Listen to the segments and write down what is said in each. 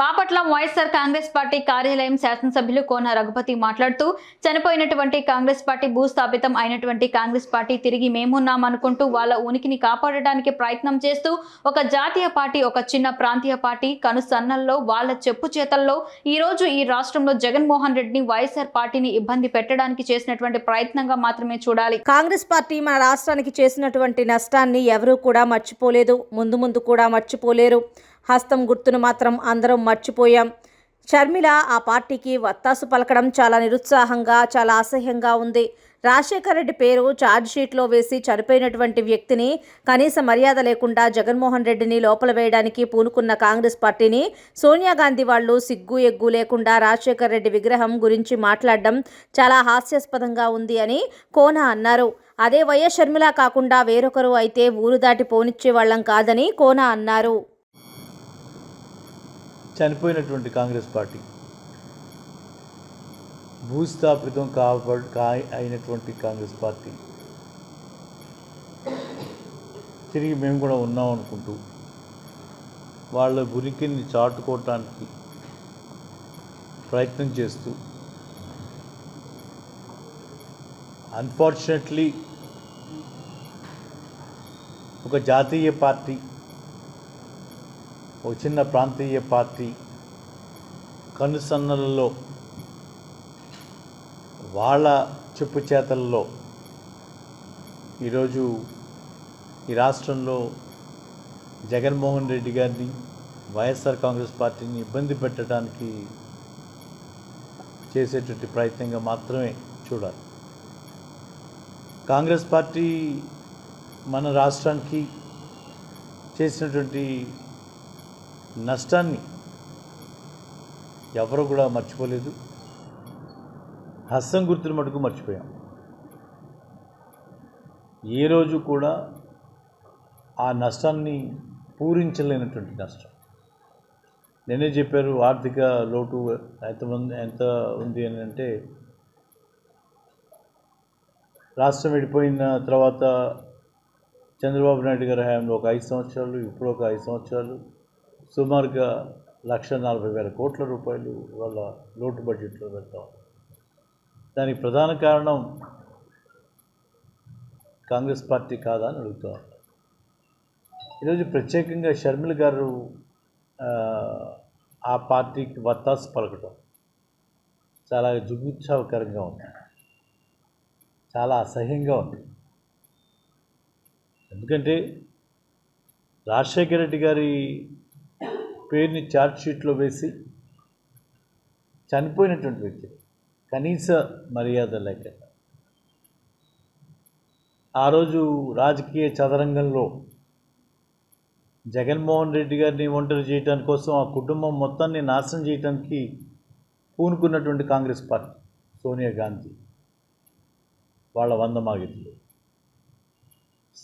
Bapatla YSR Congress party కార్యాలయం శాసనసభ్యులు కోన రఘుపతి మాట్లాడుతూ చనిపోయినటువంటి కాంగ్రెస్ పార్టీ భూస్థాపితం అయినటువంటి కాంగ్రెస్ పార్టీ తిరిగి మేమున్నామనుకుంటూ వాళ్ళ ఉనికిని కాపాడడానికి ప్రయత్నం చేస్తూ ఒక జాతీయ పార్టీ ఒక చిన్న ప్రాంతీయ పార్టీ కనుసన్నల్లో వాళ్ళ చెప్పు చేతల్లో ఈరోజు ఈ రాష్ట్రంలో జగన్మోహన్ రెడ్డిని వైఎస్ఆర్ పార్టీని ఇబ్బంది పెట్టడానికి చేసినటువంటి ప్రయత్నంగా మాత్రమే చూడాలి. కాంగ్రెస్ పార్టీ మన రాష్ట్రానికి చేసినటువంటి నష్టాన్ని ఎవరూ కూడా మర్చిపోలేదు. ముందు ముందు కూడా మర్చిపోలేరు. హస్తం గుర్తును మాత్రం అందరం మర్చిపోయాం. షర్మిల ఆ పార్టీకి వత్తాసు పలకడం చాలా నిరుత్సాహంగా చాలా అసహ్యంగా ఉంది. రాజశేఖర రెడ్డి పేరు ఛార్జ్ షీట్లో వేసి చనిపోయినటువంటి వ్యక్తిని కనీస మర్యాద లేకుండా జగన్మోహన్ రెడ్డిని లోపల వేయడానికి పూనుకున్న కాంగ్రెస్ పార్టీని సోనియా గాంధీ వాళ్ళు సిగ్గు ఎగ్గు లేకుండా రాజశేఖర రెడ్డి విగ్రహం గురించి మాట్లాడడం చాలా హాస్యాస్పదంగా ఉంది అని కోన అన్నారు. అదే వైఎస్ షర్మిల కాకుండా వేరొకరు అయితే ఊరు దాటి పోనిచ్చే వాళ్ళం కాదని కోన అన్నారు. చనిపోయినటువంటి కాంగ్రెస్ పార్టీ. భూస్థాపితం కాబడ్ కా అయినటువంటి కాంగ్రెస్ పార్టీ. తిరిగి మేము కూడా ఉన్నాం అనుకుంటూ వాళ్ళ గురికిని చాటుకోవటానికి ప్రయత్నం చేస్తూ అన్ఫార్చునేట్లీ ఒక జాతీయ పార్టీ ఒక చిన్న ప్రాంతీయ పార్టీ కనుసన్నలలో వాళ్ళ చెప్పు చేతల్లో ఈరోజు ఈ రాష్ట్రంలో జగన్మోహన్ రెడ్డి గారిని వైఎస్ఆర్ కాంగ్రెస్ పార్టీని ఇబ్బంది పెట్టడానికి చేసేటువంటి ప్రయత్నంగా మాత్రమే చూడాలి. కాంగ్రెస్ పార్టీ మన రాష్ట్రానికి చేసినటువంటి నష్టాన్ని ఎవరు కూడా మర్చిపోలేదు. హస్తం గుర్తులు మటుకు మర్చిపోయాం. ఏ రోజు కూడా ఆ నష్టాన్ని పూరించలేనటువంటి నష్టం. నేనే చెప్పారు ఆర్థిక లోటు ఎంతమంది ఎంత ఉంది అని అంటే రాష్ట్రం విడిపోయిన తర్వాత చంద్రబాబు నాయుడు గారి హయాంలో ఒక ఐదు సంవత్సరాలు ఇప్పుడు ఒక ఐదు సంవత్సరాలు సుమారుగా లక్ష నలభై వేల కోట్ల రూపాయలు వాళ్ళ లోటు బడ్జెట్లో పెడతాం. దానికి ప్రధాన కారణం కాంగ్రెస్ పార్టీ కాదా అని అడుగుతా. ఈరోజు ప్రత్యేకంగా షర్మిల గారు ఆ, పార్టీకి వత్తాసు పలకటం చాలా జుగుత్సాహకరంగా ఉంది. చాలా అసహ్యంగా ఉంది. ఎందుకంటే రాజశేఖర రెడ్డి గారి పేరుని ఛార్జ్ షీట్లో వేసి చనిపోయినటువంటి వ్యక్తి కనీస మర్యాద లేకుండా ఆ రోజు రాజకీయ చదరంగంలో జగన్మోహన్ రెడ్డి గారిని ఒంటరి చేయడానికి కోసం ఆ కుటుంబం మొత్తాన్ని నాశనం చేయడానికి పూనుకున్నటువంటి కాంగ్రెస్ పార్టీ సోనియా గాంధీ. వాళ్ళ వంద మాగితులు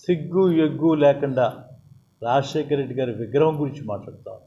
సిగ్గు ఎగ్గు లేకుండా రాజశేఖర రెడ్డి గారి విగ్రహం గురించి మాట్లాడతాం.